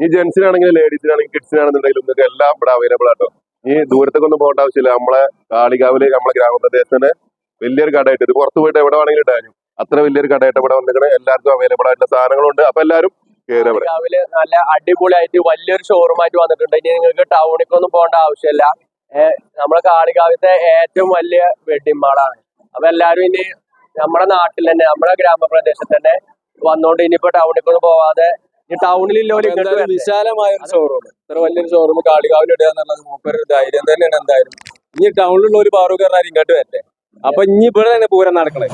ഈ ജെന്റ്സിനാണെങ്കിലും ലേഡീസിനാണെങ്കിലും കിഡ്സിനാണെന്നുണ്ടെങ്കിലും നിങ്ങൾക്ക് എല്ലാം ഇവിടെ അവൈലബിൾ ആട്ടോ. ഈ ദൂരത്തേക്കൊന്നും പോകേണ്ട ആവശ്യമില്ല. നമ്മളെ കാളികാവിൽ നമ്മളെ ഗ്രാമപ്രദേശത്തിന് വലിയൊരു കടയായിട്ട് ഇത് പുറത്ത് പോയിട്ട് എവിടെ വേണമെങ്കിലും ഇടാനും അത്ര വലിയൊരു കടയായിട്ട് ഇവിടെ വന്നിട്ട് എല്ലാവർക്കും അവൈലബിൾ ആയിട്ടുള്ള സാധനങ്ങളുണ്ട്. അപ്പൊ എല്ലാവരും രാവിലെ നല്ല അടിപൊളിയായിട്ട് വലിയൊരു ഷോറൂമായിട്ട് വന്നിട്ടുണ്ട്. ഇനി നിങ്ങൾക്ക് ടൗണിലേക്കൊന്നും പോകേണ്ട ആവശ്യമില്ല. നമ്മുടെ കാളികാവിലത്തെ ഏറ്റവും വലിയ വെഡിങ് മാളാണ് അപ്പൊ എല്ലാരും ഇനി നമ്മുടെ നാട്ടിൽ തന്നെ നമ്മുടെ ഗ്രാമപ്രദേശത്ത് തന്നെ വന്നോണ്ട് ഇനിയിപ്പോ ടൗണിക്കൊന്നും പോവാതെ ഈ എന്തായാലും വിശാലമായ ഒരു ഷോറൂം ഇത്ര വലിയൊരു ഷോറൂം കാളികാവിൽ ഇടുക എന്നുള്ളത് മൂപ്പര് ധൈര്യം തന്നെയാണ് എന്തായാലും. ഇനി ടൗണിലുള്ള ഒരു പാറുകാരനായി ഇങ്ങോട്ട് വരട്ടെ അപ്പൊ ഇനി ഇവിടെ തന്നെ പൂരം നടക്കണേ.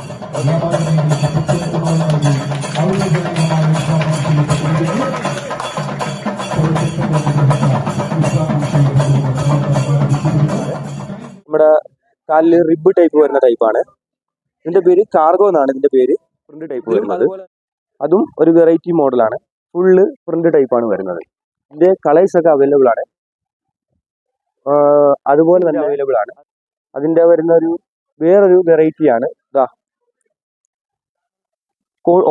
നമ്മുടെ കാലിൽ റിബ് ടൈപ്പ് വരുന്ന ടൈപ്പാണ് ഇതിന്റെ പേര് കാർഗോ എന്നാണ് ഇതിന്റെ പേര്. പ്രിന്റ് ടൈപ്പ് വരുന്നത്. അതും ഒരു വെറൈറ്റി മോഡലാണ് ഫുള്ള് പ്രിന്റ് ടൈപ്പാണ് വരുന്നത്. ഇതിന്റെ കളേഴ്സ് ഒക്കെ അവൈലബിൾ ആണ്. അതുപോലെ തന്നെ അവൈലബിൾ ആണ്. അതിന്റെ വരുന്ന ഒരു വേറൊരു വെറൈറ്റി ആണ്. ഇതാ.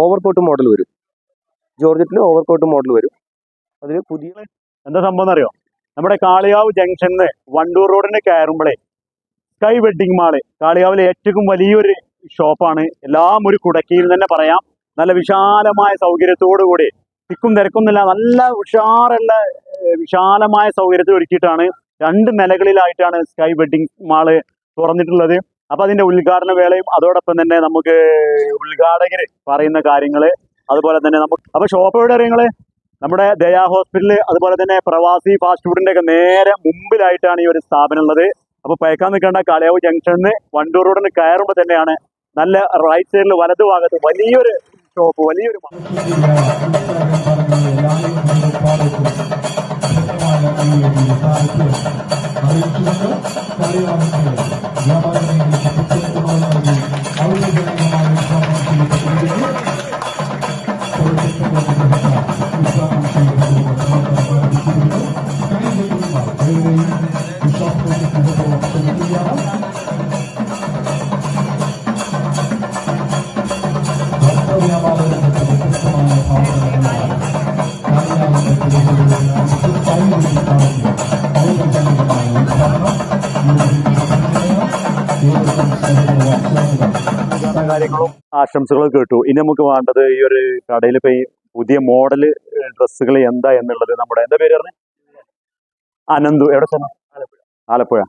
ഓവർകോട്ട് മോഡൽ വരും. ജോർജറ്റിൽ ഓവർകോട്ട് മോഡൽ വരും. അതിൽ പുതിയ എന്താ സംഭവം അറിയോ നമ്മുടെ കാളിയാവ് ജംഗ്ഷന് വണ്ടൂർ റോഡിന് കയറുമ്പോഴേ സ്കൈ വെഡിങ് മാൾ കാളിയാവിലെ ഏറ്റവും വലിയൊരു ഷോപ്പാണ് എല്ലാം ഒരു കുടക്കീഴിൽ തന്നെ പറയാം. നല്ല വിശാലമായ സൗകര്യത്തോടു കൂടി തിക്കും തിരക്കൊന്നുമില്ല. നല്ല ഉഷാറുള്ള വിശാലമായ സൗകര്യത്തിൽ ഒരുക്കിയിട്ടാണ് രണ്ട് നിലകളിലായിട്ടാണ് സ്കൈ വെഡിങ് മാൾ തുറന്നിട്ടുള്ളത്. അപ്പൊ അതിന്റെ ഉദ്ഘാടന വേളയും അതോടൊപ്പം തന്നെ നമുക്ക് ഉദ്ഘാടകര് പറയുന്ന കാര്യങ്ങൾ അതുപോലെ തന്നെ നമുക്ക് അപ്പൊ ഷോപ്പ് എവിടെ അറിയങ്ങൾ നമ്മുടെ ദയാ ഹോസ്പിറ്റൽ അതുപോലെ തന്നെ പ്രവാസി ഫാസ്റ്റ് ഫുഡിന്റെ ഒക്കെ നേരെ മുമ്പിലായിട്ടാണ് ഈ ഒരു സ്ഥാപനം ഉള്ളത്. അപ്പൊ പയക്കാൻ നിൽക്കേണ്ട കളയാവ് ജംഗ്ഷനിൽ നിന്ന് വണ്ടൂർ റോഡിന് കയറുമ്പോൾ തന്നെയാണ് നല്ല റൈറ്റ് സൈഡിൽ വലതു ഭാഗത്ത് വലിയൊരു ഷോപ്പ്. വലിയൊരു കാര്യങ്ങളും ആശംസകളും കേട്ടു. ഇനി നമുക്ക് വേണ്ടത് ഈ ഒരു കടയിൽ ഇപ്പൊ ഈ പുതിയ മോഡൽ ഡ്രസ്സുകൾ എന്താ എന്നുള്ളത് നമ്മുടെ എന്താ പേര് പറഞ്ഞു? അനന്തു. എവിടെ ആലപ്പുഴ.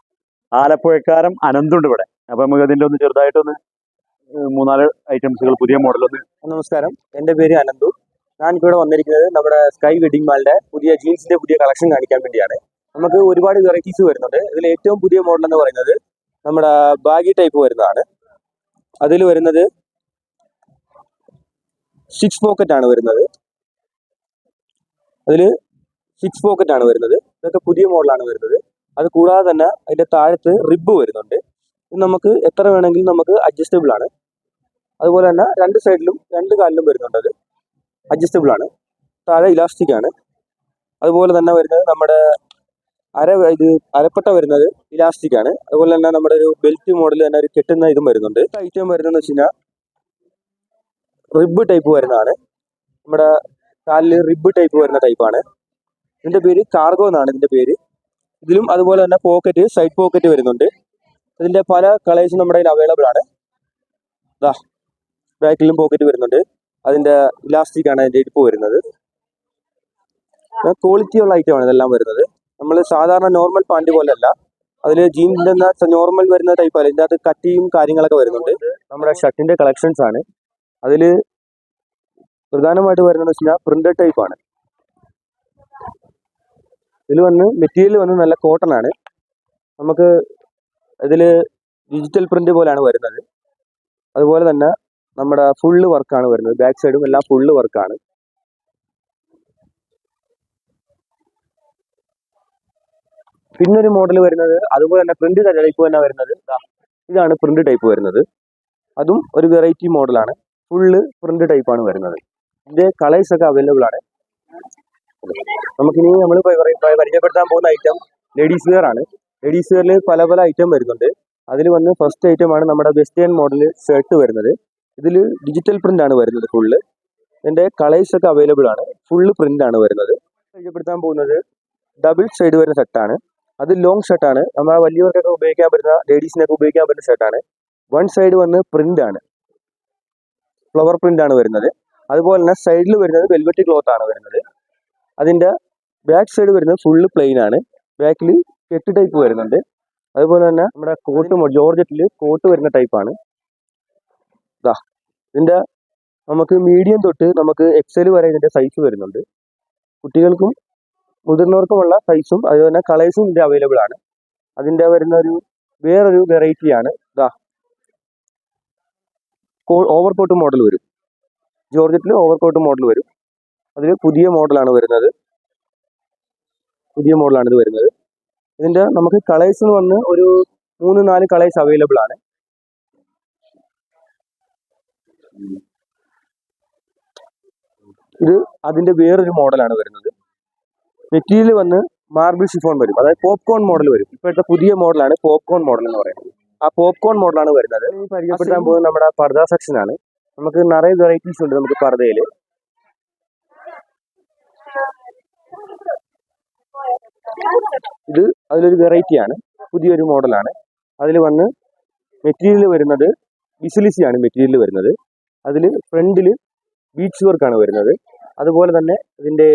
ആലപ്പുഴക്കാരൻ അനന്തുണ്ട് ഇവിടെ. അപ്പൊ നമുക്ക് അതിന്റെ ഒന്ന് ചെറുതായിട്ടൊന്ന് മൂന്നാൽ ഐറ്റംസുകൾ പുതിയ മോഡൽ ഒന്ന് നമസ്കാരം. എന്റെ പേര് അനന്തു. ഞാൻ ഇവിടെ വന്നിരിക്കുന്നത് നമ്മുടെ സ്കൈ വെഡിങ് മാളിന്റെ പുതിയ ജീൻസിന്റെ പുതിയ കളക്ഷൻ കാണിക്കാൻ വേണ്ടിയാണ്. നമുക്ക് ഒരുപാട് വെറൈറ്റീസ് വരുന്നുണ്ട്. ഇതിൽ ഏറ്റവും പുതിയ മോഡൽ എന്ന് പറയുന്നത് നമ്മുടെ ബാഗി ടൈപ്പ് വരുന്നതാണ്. അതിൽ വരുന്നത് സിക്സ് പോക്കറ്റ് ആണ് വരുന്നത്. അതിൽ സിക്സ് പോക്കറ്റ് ആണ് വരുന്നത്. ഇതൊക്കെ പുതിയ മോഡലാണ് വരുന്നത്. അത് കൂടാതെ തന്നെ അതിന്റെ താഴത്ത് റിബ് വരുന്നുണ്ട്. നമുക്ക് എത്ര വേണമെങ്കിലും നമുക്ക് അഡ്ജസ്റ്റബിൾ ആണ്. അതുപോലെ തന്നെ രണ്ട് സൈഡിലും രണ്ട് കാലിലും വരുന്നുണ്ട് അത്. അഡ്ജസ്റ്റബിൾ ആണ്. താഴെ ഇലാസ്റ്റിക് ആണ്. അതുപോലെ തന്നെ വരുന്നത് നമ്മുടെ അര ഇത് അരപ്പട്ട വരുന്നത് ഇലാസ്റ്റിക് ആണ്. അതുപോലെ തന്നെ നമ്മുടെ ഒരു ബെൽറ്റ് മോഡൽ തന്നെ ഒരു കെട്ടുന്ന ഇതും വരുന്നുണ്ട്. ഐറ്റം വരുന്നതെന്ന് വെച്ച് കഴിഞ്ഞാൽ റിബ് ടൈപ്പ് വരുന്നതാണ്. നമ്മുടെ കാലിൽ റിബ് ടൈപ്പ് വരുന്ന ടൈപ്പാണ് ഇതിന്റെ പേര് കാർഗോ എന്നാണ് ഇതിന്റെ പേര്. ഇതിലും അതുപോലെ തന്നെ പോക്കറ്റ് സൈഡ് പോക്കറ്റ് വരുന്നുണ്ട്. ഇതിന്റെ പല കളേഴ്സും നമ്മുടെ കയ്യിൽ അവൈലബിൾ ആണ്. ദാ ബാക്കിലും പോക്കറ്റ് വരുന്നുണ്ട്. അതിന്റെ ഇലാസ്റ്റിക് ആണ് അതിന്റെ ഇടുപ്പ് വരുന്നത്. ക്വാളിറ്റി ഉള്ള ഐറ്റമാണ് ഇതെല്ലാം വരുന്നത്. നമ്മൾ സാധാരണ നോർമൽ പാന്റ് പോലെയല്ല. അതിൽ ജീൻസിന്റെ നോർമൽ വരുന്ന ടൈപ്പ് അല്ല. ഇതിന്റെ കട്ടിയും കാര്യങ്ങളൊക്കെ വരുന്നുണ്ട്. നമ്മുടെ ഷർട്ടിന്റെ കളക്ഷൻസ് ആണ്. അതിൽ പ്രധാനമായിട്ട് വരുന്നത് വെച്ചാൽ പ്രിന്റഡ് ടൈപ്പ് ആണ്. ഇതിൽ വന്ന് മെറ്റീരിയൽ വന്ന് നല്ല കോട്ടൺ ആണ്. നമുക്ക് ഇതിൽ ഡിജിറ്റൽ പ്രിന്റ് പോലെയാണ് വരുന്നത്. അതുപോലെ തന്നെ നമ്മുടെ ഫുള്ള് വർക്കാണ് വരുന്നത്. ബാക്ക് സൈഡും എല്ലാം ഫുള്ള് വർക്കാണ് പിന്നൊരു മോഡൽ വരുന്നത് അതുപോലെ തന്നെ പ്രിന്റ് ടൈപ്പ് തന്നെ വരുന്നത്. ഇതാണ് പ്രിന്റ് ടൈപ്പ് വരുന്നത്. അതും ഒരു വെറൈറ്റി മോഡലാണ് ഫുള്ള് പ്രിന്റ് ടൈപ്പ് ആണ് വരുന്നത്. ഇതിന്റെ കളേഴ്സ് ഒക്കെ അവൈലബിൾ ആണ്. നമുക്കിനി നമ്മൾ പരിചയപ്പെടുത്താൻ പോകുന്ന ഐറ്റം ലേഡീസ് വെയർ ആണ്. ലേഡീസ് വെയറിൽ പല പല ഐറ്റം വരുന്നുണ്ട്. അതിൽ വന്ന് ഫസ്റ്റ് ഐറ്റം ആണ് നമ്മുടെ വെസ്റ്റേൺ മോഡൽ ഷർട്ട് വരുന്നത്. ഇതിൽ ഡിജിറ്റൽ പ്രിന്റ് ആണ് വരുന്നത് ഫുള്ള് ഇതിന്റെ കളേഴ്സ് ഒക്കെ അവൈലബിൾ ആണ്. ഫുള്ള് പ്രിന്റ് ആണ് വരുന്നത്. പരിചയപ്പെടുത്താൻ പോകുന്നത് ഡബിൾ സൈഡ് വരുന്ന ഷർട്ടാണ് അത് ലോങ് ഷർട്ടാണ് നമ്മൾ വലിയവർക്കൊക്കെ ഉപയോഗിക്കാൻ പറ്റുന്ന ലേഡീസിനൊക്കെ ഉപയോഗിക്കാൻ പറ്റുന്ന ഷർട്ടാണ് വൺ സൈഡ് വന്ന് പ്രിന്റ് ആണ്. ഫ്ലവർ പ്രിന്റ് ആണ് വരുന്നത്. അതുപോലെ തന്നെ സൈഡിൽ വരുന്നത് വെൽവെറ്റ് ക്ലോത്ത് ആണ് വരുന്നത്. അതിന്റെ ബാക്ക് സൈഡ് വരുന്നത് ഫുള്ള് പ്ലെയിൻ ആണ്. ബാക്കിൽ കെട്ട് ടൈപ്പ് വരുന്നുണ്ട്. അതുപോലെ തന്നെ നമ്മുടെ കോട്ട് ജോർജറ്റിൽ കോട്ട് വരുന്ന ടൈപ്പാണ് ഇതാ ഇതിന്റെ നമുക്ക് മീഡിയം തൊട്ട് നമുക്ക് എക്സൽ വരെ ഇതിന്റെ സൈസ് വരുന്നുണ്ട്. കുട്ടികൾക്കും മുതിർന്നവർക്കുമുള്ള സൈസും അതുപോലെ കളേഴ്സും ഇതിന്റെ അവൈലബിൾ ആണ്. അതിന്റെ വരുന്ന ഒരു വേറൊരു വെറൈറ്റി ആണ്. ഇതാ ഓവർ കോട്ട് മോഡൽ വരും. ജോർജറ്റിൽ ഓവർ കോട്ട് മോഡൽ വരും. അതിൽ പുതിയ മോഡലാണ് വരുന്നത്. പുതിയ മോഡലാണ് ഇത് വരുന്നത്. ഇതിന്റെ നമുക്ക് കളേഴ്സ് എന്ന് പറഞ്ഞ് ഒരു മൂന്ന് നാല് കളേഴ്സ് അവൈലബിൾ ആണ്. ഇത് അതിന്റെ വേറൊരു മോഡലാണ് വരുന്നത്. മെറ്റീരിയൽ വന്ന് മാർബിൾ ഷിഫോൺ വരും. അതായത് പോപ്കോൺ മോഡൽ വരും. ഇപ്പോഴത്തെ പുതിയ മോഡലാണ് പോപ്കോൺ മോഡൽ എന്ന് പറയുന്നത്. ആ പോപ്കോൺ മോഡലാണ് വരുന്നത്. ഈ പരിചയപ്പെടുത്താൻ പോകുന്നത് നമ്മുടെ പർദ സെക്ഷൻ ആണ് നമുക്ക് നിറയെ വെറൈറ്റീസ് ഉണ്ട് നമുക്ക് പർദയിൽ ഇത് അതിലൊരു വെറൈറ്റി ആണ്. പുതിയൊരു മോഡലാണ്. അതിൽ വന്ന് മെറ്റീരിയൽ വരുന്നത് ബിസിലിസിയാണ് ആണ് മെറ്റീരിയൽ വരുന്നത്. അതിൽ ഫ്രണ്ടിൽ ബീച്ച് വർക്കാണ് വരുന്നത്. അതുപോലെ തന്നെ ഇതിന്റെ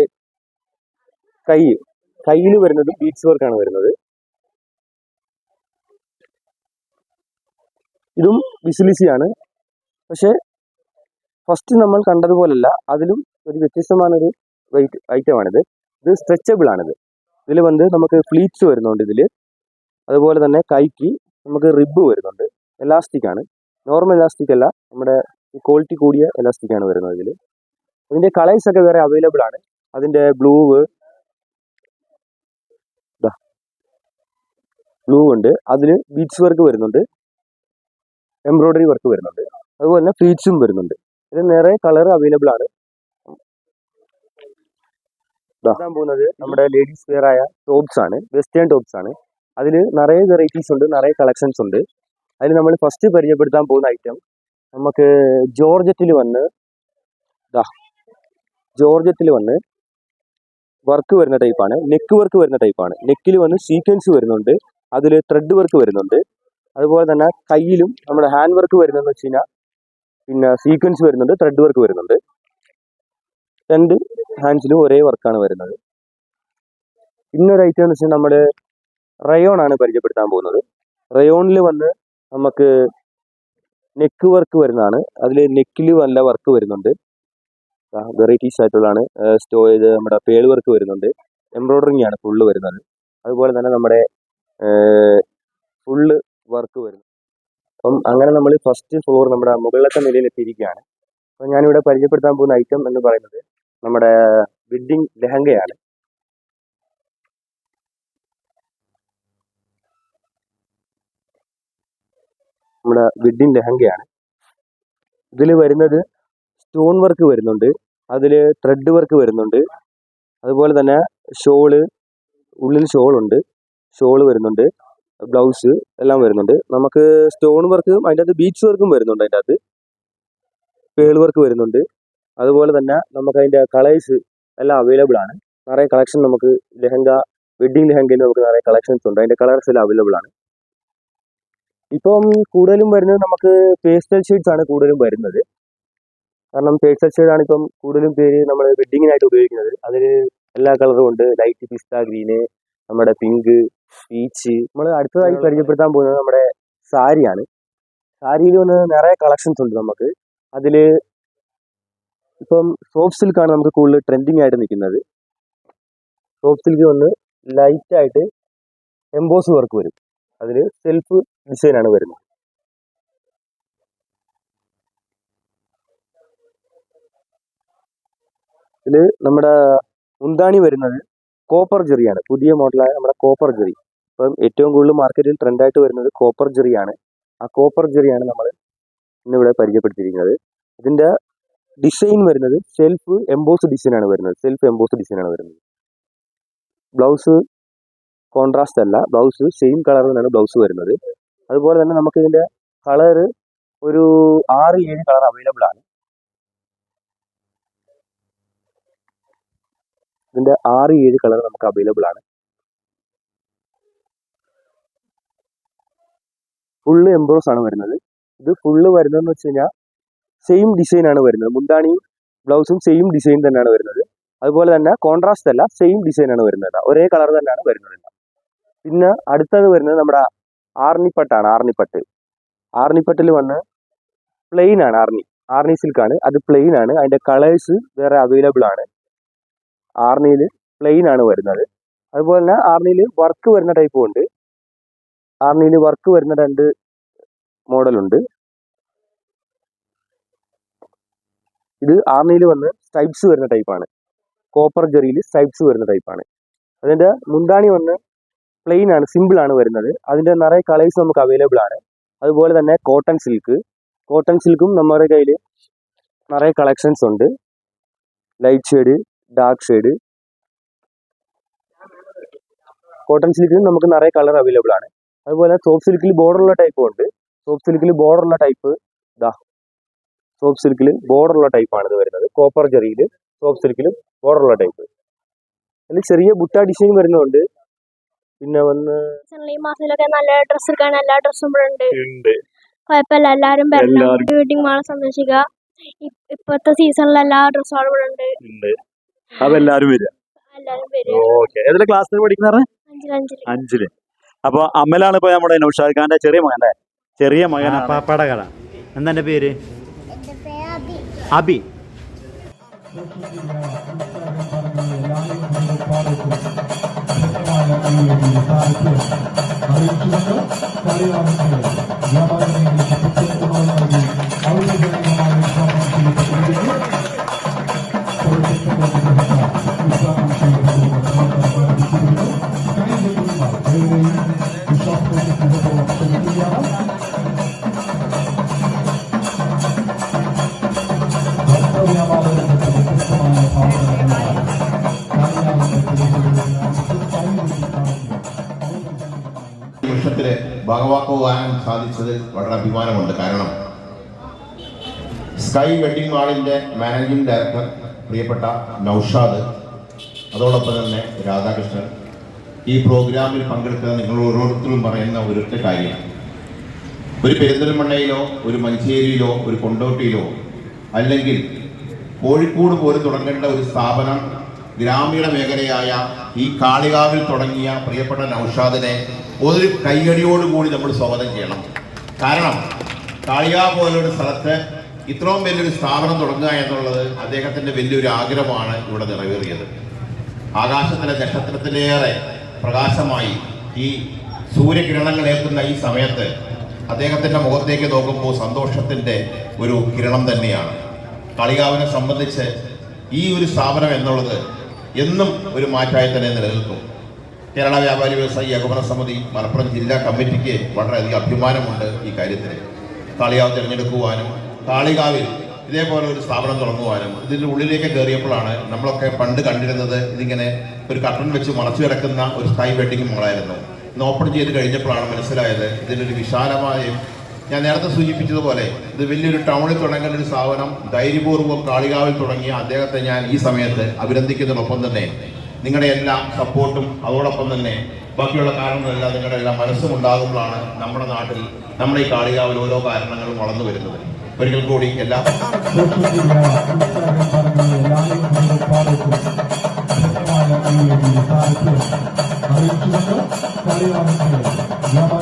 കൈ കയ്യിൽ വരുന്നത് ബീച്ച് വർക്കാണ് വരുന്നത്. ഇതും വിസിലിസി ആണ് പക്ഷെ ഫസ്റ്റ് നമ്മൾ കണ്ടതുപോലല്ല. അതിലും ഒരു വ്യത്യസ്തമായൊരു വെയിറ്റ് ഐറ്റമാണിത് ഇത് സ്ട്രെച്ചബിൾ ആണിത്. ഇതിൽ വന്ന് നമുക്ക് ഫ്ലീറ്റ്സ് വരുന്നുണ്ട് ഇതിൽ അതുപോലെ തന്നെ കൈക്ക് നമുക്ക് റിബ് വരുന്നുണ്ട്. എലാസ്റ്റിക് ആണ്. നോർമൽ എലാസ്റ്റിക് അല്ല. നമ്മുടെ ക്വാളിറ്റി കൂടിയ എലാസ്റ്റിക് ആണ് വരുന്നത് ഇതിൽ അതിന്റെ കളേഴ്സ് ഒക്കെ വേറെ അവൈലബിൾ ആണ്. അതിന്റെ ബ്ലൂ ബ്ലൂ ഉണ്ട്. അതിൽ ബീഡ്സ് വർക്ക് വരുന്നുണ്ട്. എംബ്രോയ്ഡറി വർക്ക് വരുന്നുണ്ട്. അതുപോലെ തന്നെ ഫ്ലീറ്റ്സും വരുന്നുണ്ട്. ഇതിൽ നിറയെ കളർ അവൈലബിൾ ആണ്. ഇതാ പോകുന്നത് നമ്മുടെ ലേഡീസ് വെയർ ആയ ടോപ്സ് ആണ്. വെസ്റ്റേൺ ടോപ്സ് ആണ്. അതിൽ നിറയെ വെറൈറ്റീസ് ഉണ്ട് നിറയെ കളക്ഷൻസ് ഉണ്ട്. അതിൽ നമ്മൾ ഫസ്റ്റ് പരിചയപ്പെടുത്താൻ പോകുന്ന ഐറ്റം നമുക്ക് ജോർജറ്റിൽ വന്ന് ഇതാ ജോർജറ്റിൽ വന്ന് വർക്ക് വരുന്ന ടൈപ്പാണ് നെക്ക് വർക്ക് വരുന്ന ടൈപ്പാണ് നെക്കിൽ വന്ന് സീക്വൻസ് വരുന്നുണ്ട് അതിൽ ത്രെഡ് വർക്ക് വരുന്നുണ്ട്. അതുപോലെ തന്നെ കയ്യിലും നമ്മുടെ ഹാൻഡ് വർക്ക് വരുന്നതെന്ന് വെച്ച് കഴിഞ്ഞാൽ പിന്നെ സീക്വൻസ് വരുന്നുണ്ട് ത്രെഡ് വർക്ക് വരുന്നുണ്ട്. രണ്ട് ഹാൻഡ്സിലും ഒരേ വർക്കാണ് വരുന്നത്. ഇന്നൊരു ഐറ്റം എന്ന് വെച്ചാൽ നമ്മൾ റയോൺ ആണ് പരിചയപ്പെടുത്താൻ പോകുന്നത്. റയോണിൽ വന്ന് നമുക്ക് നെക്ക് വർക്ക് വരുന്നതാണ്. അതിൽ നെക്കിൽ നല്ല വർക്ക് വരുന്നുണ്ട്. വെറൈറ്റീസ് ആയിട്ടുള്ളതാണ്. സ്റ്റോ ചെയ്ത് നമ്മുടെ പേൾ വർക്ക് വരുന്നുണ്ട്. എംബ്രോയിഡറിങ് ആണ് ഫുള്ള് വരുന്നത്. അതുപോലെ തന്നെ നമ്മുടെ ഫുള്ള് വർക്ക് വരുന്നു. അപ്പം അങ്ങനെ നമ്മൾ ഫസ്റ്റ് ഫ്ലോർ നമ്മുടെ മുകളിലത്തെ നിലയിൽ എത്തിയിരിക്കുകയാണ്. അപ്പം ഞാനിവിടെ പരിചയപ്പെടുത്താൻ പോകുന്ന ഐറ്റം എന്ന് പറയുന്നത് നമ്മുടെ വെഡ്ഡിങ് ലെഹങ്കയാണ്. നമ്മുടെ വിഡിൻ ലെഹങ്കയാണ് ഇതിൽ വരുന്നത് സ്റ്റോൺ വർക്ക് വരുന്നുണ്ട്. അതിൽ ത്രെഡ് വർക്ക് വരുന്നുണ്ട്. അതുപോലെ തന്നെ ഷോൾ ഉള്ളിൽ ഷോളുണ്ട് ഷോൾ വരുന്നുണ്ട്. ബ്ലൗസ് എല്ലാം വരുന്നുണ്ട്. നമുക്ക് സ്റ്റോൺ വർക്കും അതിന്റെ അകത്ത് ബീച്ച് വർക്കും വരുന്നുണ്ട് അതിന്റെ അകത്ത്. പേൾ വർക്ക് വരുന്നുണ്ട്. അതുപോലെ തന്നെ നമുക്ക് അതിന്റെ കളേഴ്സ് എല്ലാം അവൈലബിൾ ആണ്. നിറയെ കളക്ഷൻ നമുക്ക് ലെഹങ്ക വെഡ്ഡിങ് ലെഹങ്കയിൽ നമുക്ക് നിറയെ കളക്ഷൻസ് ഉണ്ട്. അതിന്റെ കളേഴ്സ് എല്ലാം അവൈലബിൾ ആണ്. ഇപ്പം കൂടുതലും വരുന്നത് നമുക്ക് പേസ്റ്റൽ ഷെയ്ഡ്സ് ആണ് കൂടുതലും വരുന്നത്. കാരണം പേസ്റ്റൽ ഷെയ്ഡാണ് ഇപ്പം കൂടുതലും പേര് നമ്മൾ വെഡ്ഡിങ്ങിനായിട്ട് ഉപയോഗിക്കുന്നത്. അതിൽ എല്ലാ കളറും ഉണ്ട്. ലൈറ്റ് പിസ്ത ഗ്രീന് നമ്മുടെ പിങ്ക് പീച്ച് നമ്മൾ അടുത്തതായി പരിചയപ്പെടുത്താൻ പോകുന്നത് നമ്മുടെ സാരിയാണ്. സാരിയിൽ വന്ന് നിറയെ കളക്ഷൻസ് ഉണ്ട് നമുക്ക്. അതിൽ ഇപ്പം സോഫ്റ്റ് സിൽക്കാണ് നമുക്ക് കൂടുതൽ ട്രെൻഡിങ് ആയിട്ട് നിൽക്കുന്നത്. സോഫ്റ്റ് സിൽക്ക് വന്ന് ലൈറ്റായിട്ട് എംബോസ് വർക്ക് വരും. അതിൽ സെൽഫ് ഡിസൈൻ ആണ് വരുന്നത്. ഇതിൽ നമ്മുടെ മുന്താണി വരുന്നത് കോപ്പർ ജെറിയാണ് പുതിയ മോഡലായ നമ്മുടെ കോപ്പർ ജെറി ഇപ്പം ഏറ്റവും കൂടുതൽ മാർക്കറ്റിൽ ട്രെൻഡായിട്ട് വരുന്നത് കോപ്പർ ജെറിയാണ് ആ കോപ്പർ ജെറിയാണ് നമ്മൾ ഇന്നിവിടെ പരിചയപ്പെടുത്തിയിരിക്കുന്നത്. ഇതിന്റെ ഡിസൈൻ വരുന്നത് സെൽഫ് എംബോസ് ഡിസൈൻ ആണ് വരുന്നത്. സെൽഫ് എംബോസ് ഡിസൈൻ ആണ് വരുന്നത്. ബ്ലൗസ് കോൺട്രാസ്റ്റ് അല്ല ബ്ലൗസ് സെയിം കളർ തന്നെയാണ് ബ്ലൗസ് വരുന്നത്. അതുപോലെ തന്നെ നമുക്ക് ഇതിന്റെ കളറ് ഒരു ആറ് ഏഴ് കളർ അവൈലബിൾ ആണ്. ഇതിന്റെ ആറ് ഏഴ് കളർ നമുക്ക് അവൈലബിൾ ആണ്. ഫുള്ള് എംബ്രോസ് ആണ് വരുന്നത്. ഇത് ഫുള്ള് വരുന്നതെന്ന് വെച്ച് കഴിഞ്ഞാൽ സെയിം ഡിസൈൻ ആണ് വരുന്നത്. മുന്താണിയും ബ്ലൗസും സെയിം ഡിസൈൻ തന്നെയാണ് വരുന്നത്. അതുപോലെ തന്നെ കോൺട്രാസ്റ്റ് അല്ല സെയിം ഡിസൈൻ ആണ് വരുന്നത്. ഒരേ കളർ തന്നെയാണ് വരുന്നത്. പിന്നെ അടുത്തത് വരുന്നത് നമ്മുടെ ആർണിപ്പട്ടാണ് ആർണിപ്പട്ട്. ആർണിപ്പട്ടിൽ വന്ന് പ്ലെയിൻ ആണ് ആർണി. ആർണി സിൽക്ക് ആണ്. അത് പ്ലെയിൻ ആണ്. അതിന്റെ കളേഴ്സ് വേറെ അവൈലബിൾ ആണ്. ആർണിയിൽ പ്ലെയിൻ ആണ് വരുന്നത്. അതുപോലെ തന്നെ ആർണിയിൽ വർക്ക് വരുന്ന ടൈപ്പും ഉണ്ട്. ആർണിയിൽ വർക്ക് വരുന്ന രണ്ട് മോഡലുണ്ട് ഇത് ആർണിയിൽ വന്ന് സ്ട്രൈപ്സ് വരുന്ന ടൈപ്പാണ് കോപ്പർ ജെറിയിൽ സ്ട്രൈപ്സ് വരുന്ന ടൈപ്പാണ് അതിന്റെ മുന്താണി വന്ന് പ്ലെയിൻ ആണ് സിമ്പിൾ ആണ് വരുന്നത്. അതിന്റെ നിറയെ കളേഴ്സ് നമുക്ക് അവൈലബിൾ ആണ്. അതുപോലെ തന്നെ കോട്ടൺ സിൽക്ക് കോട്ടൺ സിൽക്കും നമ്മുടെ കയ്യിൽ നിറയെ കളക്ഷൻസ് ഉണ്ട്. Light shade dark shade cotton സിൽക്കിൽ നമുക്ക് നിറയെ കളർ അവൈലബിൾ ആണ്. അതുപോലെ സോഫ്റ്റ് സിൽക്കിൽ ബോർഡറുള്ള ടൈപ്പും ഉണ്ട്. സോഫ്റ്റ് സിൽക്കിൽ ബോർഡറുള്ള ടൈപ്പ് ഇതാ സോഫ്റ്റ് സിൽക്കിൽ ബോർഡറുള്ള ടൈപ്പാണ് ഇത് വരുന്നത്. കോപ്പർ ജെറിയിൽ സോഫ്റ്റ് സിൽക്കിൽ ബോർഡറുള്ള ടൈപ്പ് അതിൽ ചെറിയ ബുട്ട ഡിസൈൻ വരുന്നുണ്ട് പിന്നെ വന്ന് ഈ മാസത്തിലൊക്കെ നല്ല ഡ്രസ് എടുക്കാൻ എല്ലാ ഡ്രസ്സും ഇവിടെ ഉണ്ട്. ഉണ്ട്. കുഴപ്പമില്ല എല്ലാരും വെഡിങ് മാൾ സന്ദർശിക്കുക. ഇപ്പോഴത്തെ സീസണിൽ എല്ലാ ഡ്രസ്സുകളും ഇവിടെ ഉണ്ട്. ഉണ്ട്. അപ്പൊ എല്ലാരും വരിക. എല്ലാരും വരും ഓക്കെ. ഏതിലെ ക്ലാസ്സിൽ പഠിക്കുന്ന അഞ്ചിൽ അപ്പൊ അമലാണ് ഇപ്പൊ നമ്മുടെ നൗഷാദ് ഖാന്റെ ചെറിയ മകൻ ചെറിയ മകൻ പാപ്പാടെ കട എന്താ എന്റെ പേര് അബി. సాహిత్యం మరియు వ్యాపారం ഭാഗവാക്കുവാൻ സാധിച്ചത് വളരെ അഭിമാനമുണ്ട്. കാരണം സ്കൈ വെഡിങ് മാളിന്റെ മാനേജിംഗ് ഡയറക്ടർ പ്രിയപ്പെട്ട നൌഷാദ് അതോടൊപ്പം തന്നെ രാധാകൃഷ്ണൻ ഈ പ്രോഗ്രാമിൽ പങ്കെടുക്കുന്ന നിങ്ങൾ ഓരോരുത്തരും പറയുന്ന ഒരൊറ്റ കാര്യമാണ് ഒരു പെരിന്തൽമണ്ണയിലോ ഒരു മഞ്ചേരിയിലോ ഒരു കൊണ്ടോട്ടിയിലോ അല്ലെങ്കിൽ കോഴിക്കോട് പോലും തുടങ്ങേണ്ട ഒരു സ്ഥാപനം ഗ്രാമീണ മേഖലയായ ഈ കാളികാവിൽ തുടങ്ങിയ പ്രിയപ്പെട്ട നൌഷാദിനെ ഒരു കൈയടിയോടുകൂടി നമ്മൾ സ്വാഗതം ചെയ്യണം. കാരണം കാളിയാ പോലൊരു സ്ഥലത്ത് ഇത്രയും വലിയൊരു സ്ഥാപനം തുടങ്ങുക എന്നുള്ളത് അദ്ദേഹത്തിന്റെ വലിയൊരു ആഗ്രഹമാണ് ഇവിടെ നിറവേറിയത്. ആകാശത്തിലെ നക്ഷത്രത്തിലേറെ പ്രകാശമായി ഈ സൂര്യകിരണങ്ങൾ ഏൽക്കുന്ന ഈ സമയത്ത് അദ്ദേഹത്തിന്റെ മുഖത്തേക്ക് നോക്കുമ്പോൾ സന്തോഷത്തിന്റെ ഒരു കിരണം തന്നെയാണ്. കളികാവിനെ സംബന്ധിച്ച് ഈ ഒരു സ്ഥാപനം എന്നുള്ളത് എന്നും ഒരു മാറ്റമായി തന്നെ നിലനിൽക്കും. കേരള വ്യാപാരി വ്യവസായി ഏകോപന സമിതി മലപ്പുറം ജില്ലാ കമ്മിറ്റിക്ക് വളരെയധികം അഭിമാനമുണ്ട് ഈ കാര്യത്തിൽ കാളികാവ് തിരഞ്ഞെടുക്കുവാനും കാളികാവിൽ ഇതേപോലെ ഒരു സ്ഥാപനം തുടങ്ങുവാനും ഇതിന്റെ ഉള്ളിലേക്ക് കയറിയപ്പോഴാണ് നമ്മളൊക്കെ പണ്ട് കണ്ടിരുന്നത് ഇതിങ്ങനെ ഒരു കട്ടൺ വെച്ച് മറച്ചു കിടക്കുന്ന ഒരു സ്കൈ വെഡിങ് മോളായിരുന്നു ഇന്ന് ഓപ്പൺ ചെയ്ത് കഴിഞ്ഞപ്പോഴാണ് മനസ്സിലായത് ഇതിനൊരു വിശാലമായ ഞാൻ നേരത്തെ സൂചിപ്പിച്ചതുപോലെ ഇത് വലിയൊരു ടൗണിൽ തുടങ്ങേണ്ട ഒരു സ്ഥാപനം ധൈര്യപൂർവം കാളികാവിൽ തുടങ്ങിയ അദ്ദേഹത്തെ ഞാൻ ഈ സമയത്ത് അഭിനന്ദിക്കുന്നതിനൊപ്പം തന്നെ നിങ്ങളുടെ എല്ലാ സപ്പോർട്ടും അതോടൊപ്പം തന്നെ ബാക്കിയുള്ള കാരണങ്ങളെല്ലാം നിങ്ങളുടെ എല്ലാം മനസ്സും ഉണ്ടാകുമ്പോഴാണ് നമ്മുടെ നാട്ടിൽ നമ്മുടെ ഈ കാളികാവിൽ ഓരോ കാരണങ്ങളും വളർന്നു വരുന്നത്. ഒരിക്കൽ കൂടി എല്ലാ Thank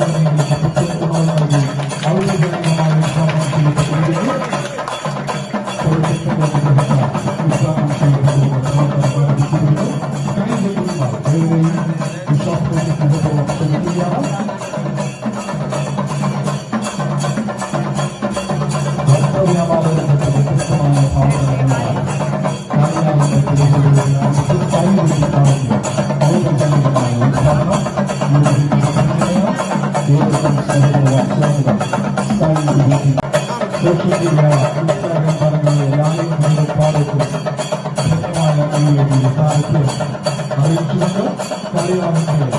കാര്യമാണ്